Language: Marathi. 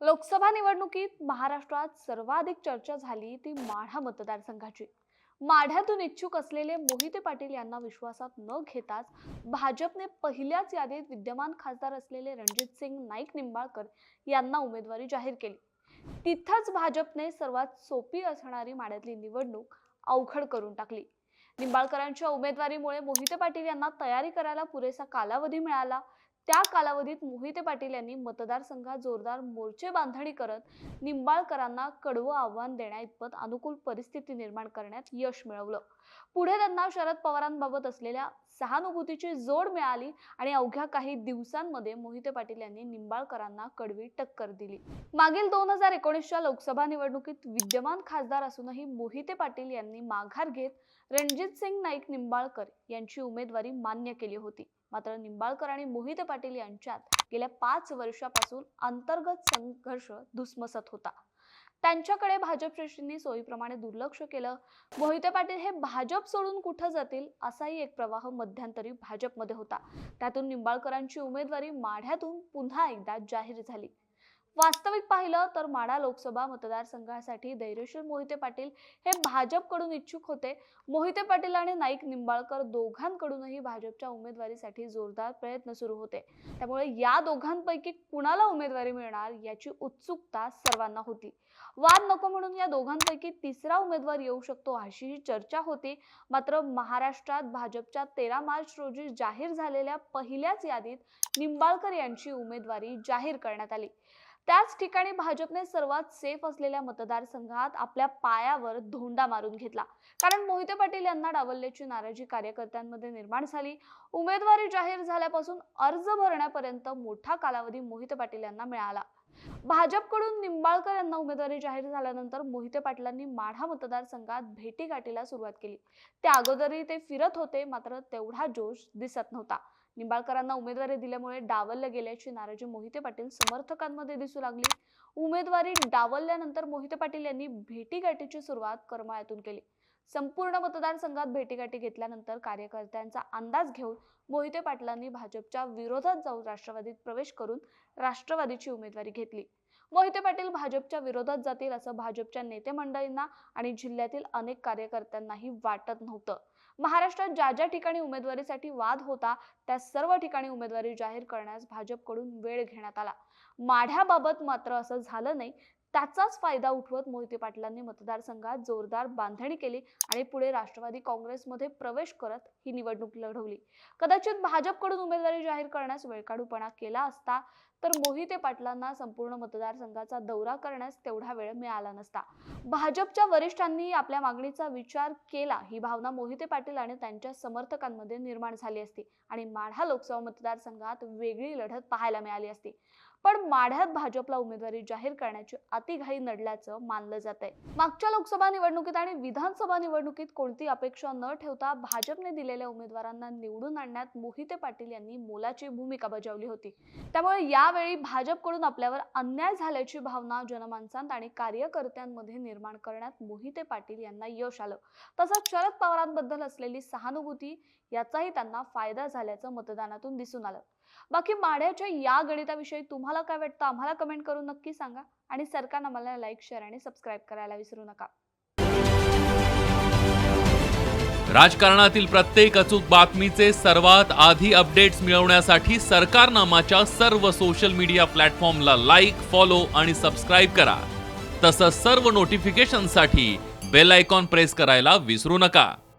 लोकसभा निवडणुकीत महाराष्ट्रात सर्वाधिक चर्चा झाली ती माढा मतदारसंघाची. माढ्यातून इच्छुक असलेले मोहिते पाटील यांना विश्वासात न घेताच भाजपने पहिल्याच यादीत विद्यमान खासदार असलेले रणजित सिंग नाईक निंबाळकर यांना उमेदवारी जाहीर केली. तिथंच भाजपने सर्वात सोपी असणारी माढ्यातली निवडणूक अवघड करून टाकली. निंबाळकरांच्या उमेदवारीमुळे मोहिते पाटील यांना तयारी करायला पुरेसा कालावधी मिळाला. त्या कालावधीत मोहिते पाटील यांनी मतदारसंघात जोरदार मोर्चे बांधणी करत निंबाळकरांना कडवं आव्हान देण्याइतपत अनुकूल परिस्थिती निर्माण करण्यात यश मिळवलं. पुढे त्यांना शरद पवारांबाबत असलेल्या सहानुभूतीची जोड मिळाली आणि अवघ्या काही दिवसांमध्ये मोहिते पाटील यांनी निंबाळकरांना कडवी टक्कर दिली. मागील दोन हजार एकोणीसच्या लोकसभा निवडणुकीत विद्यमान खासदार असूनही मोहिते पाटील यांनी माघार घेत रणजित सिंग नाईक निंबाळकर यांची उमेदवारी मान्य केली होती. मात्र निंबाळकर आणि मोहिते पाटील यांच्यात गेल्या पाच वर्षापासून अंतर्गत संघर्ष धुसमसत होता. त्यांच्याकडे भाजप श्रेष्ठींनी सोयीप्रमाणे दुर्लक्ष केलं. मोहिते पाटील हे भाजप सोडून कुठं जातील असाही एक प्रवाह मध्यंतरी भाजपमध्ये होता. त्यातून निंबाळकरांची उमेदवारी माढ्यातून पुन्हा एकदा जाहीर झाली. वास्तविक पाहिलं तर माडा लोकसभा मतदारसंघासाठी धैर्यशील मोहिते पाटील हे भाजपकडून इच्छुक होते. मोहिते पाटील आणि नाईक निंबाळकर दोघांकडूनही भाजपच्या उमेदवारीसाठी जोरदार प्रयत्न सुरू होते. त्यामुळे या दोघांपैकी कुणाला उमेदवारी मिळणार याची उत्सुकता सर्वांना होती. वाद नको म्हणून या दोघांपैकी तिसरा उमेदवार येऊ शकतो अशीही चर्चा होती. मात्र महाराष्ट्रात भाजपच्या तेरा मार्च रोजी जाहीर झालेल्या पहिल्याच यादीत निंबाळकर यांची उमेदवारी जाहीर करण्यात आली. त्याच ठिकाणी भाजपने सर्वात सेफ असलेल्या मतदारसंघात आपल्या पायावर धोंडा मारून घेतला. कारण मोहिते पाटील यांना डावलल्याची नाराजी कार्यकर्त्यांमध्ये निर्माण झाली. उमेदवारी जाहीर झाल्यापासून अर्ज भरण्यापर्यंत मोठा कालावधी मोहिते पाटील यांना मिळाला. भाजपकडून निंबाळकर यांना उमेदवारी जाहीर झाल्यानंतर मोहिते पाटलांनी माढा मतदारसंघात भेटीगाठीला सुरुवात केली. त्या अगोदरही ते फिरत होते मात्र तेवढा जोश दिसत नव्हता. निंबाळकरांना उमेदवारी दिल्यामुळे डावललं गेल्याची नाराजी मोहिते पाटील. समर्थकांमध्ये दिसू लागली. उमेदवारी डावलल्यानंतर मोहिते पाटील यांनी भेटीगाठीची सुरुवात करमाळ्यातून केली. संपूर्ण मतदारसंघात भेटीगाठी घेतल्यानंतर कार्यकर्त्यांचा अंदाज घेऊन मोहिते पाटलांनी भाजपच्या विरोधात जाऊन राष्ट्रवादीत प्रवेश करून राष्ट्रवादीची उमेदवारी घेतली. मोहिते पाटील भाजपच्या विरोधात जातील असं भाजपच्या नेते मंडळींना आणि जिल्ह्यातील अनेक कार्यकर्त्यांनाही वाटत नव्हतं. महाराष्ट्रात ज्या ज्या ठिकाणी उमेदवारीसाठी वाद होता त्या सर्व ठिकाणी उमेदवारी जाहीर करण्यास भाजपकडून वेळ घेण्यात आला. माढ्याबाबत मात्र असं झालं नाही. त्याचाच फायदा उठवत मोहिते पाटलांनी मतदारसंघात जोरदार बांधणी केली आणि पुढे राष्ट्रवादी काँग्रेसमध्ये प्रवेश करत ही निवडणूक लढवली. कदाचित भाजपकडून उमेदवारी जाहीर करण्यास वेळकाढूपणा केला असता तर मोहिते पाटलांना संपूर्ण मतदारसंघाचा दौरा करण्यास तेवढा वेळ मिळाला नसता. भाजपच्या वरिष्ठांनी आपल्या मागणीचा विचार केला ही भावना मोहिते पाटील आणि त्यांच्या समर्थकांमध्ये निर्माण झाली असती आणि माढा लोकसभा मतदारसंघात वेगळी लढत पाहायला मिळाली असती. पण माढ्यात भाजपला उमेदवारी जाहीर करण्याची अतिघाई नडल्याचं मानलं जात आहे मागच्या लोकसभा निवडणुकीत आणि विधानसभा निवडणुकीत कोणती अपेक्षा न ठेवता भाजपने दिलेल्या उमेदवारांना निवडून आणण्यात मोहिते पाटील यांनी मोलाची भूमिका बजावली होती. त्यामुळे यावेळी भाजपकडून आपल्यावर अन्याय झाल्याची भावना जनमानसांत आणि कार्यकर्त्यांमध्ये निर्माण करण्यात मोहिते पाटील यांना यश आलं. तसंच शरद पवारांबद्दल असलेली सहानुभूती याचाही त्यांना फायदा झाल्याचं मतदानातून दिसून आलं. बाकी माढ्याच्या या गणिताविषयी तुम्हाला काय वाटतं आम्हाला कमेंट करून नक्की सांगा. आणि सरकारनं मला लाईक शेअर आणि सबस्क्राईब करायला विसरू नका. राजकारणातील प्रत्येक अचूक बातमीचे सर्वात आधी अपडेट्स मिळवण्यासाठी सरकारनामाच्या सर्व सोशल मीडिया प्लॅटफॉर्मला लाईक फॉलो आणि सबस्क्राईब करा. तसंच सर्व नोटिफिकेशनसाठी बेल आयकॉन प्रेस करायला विसरू नका.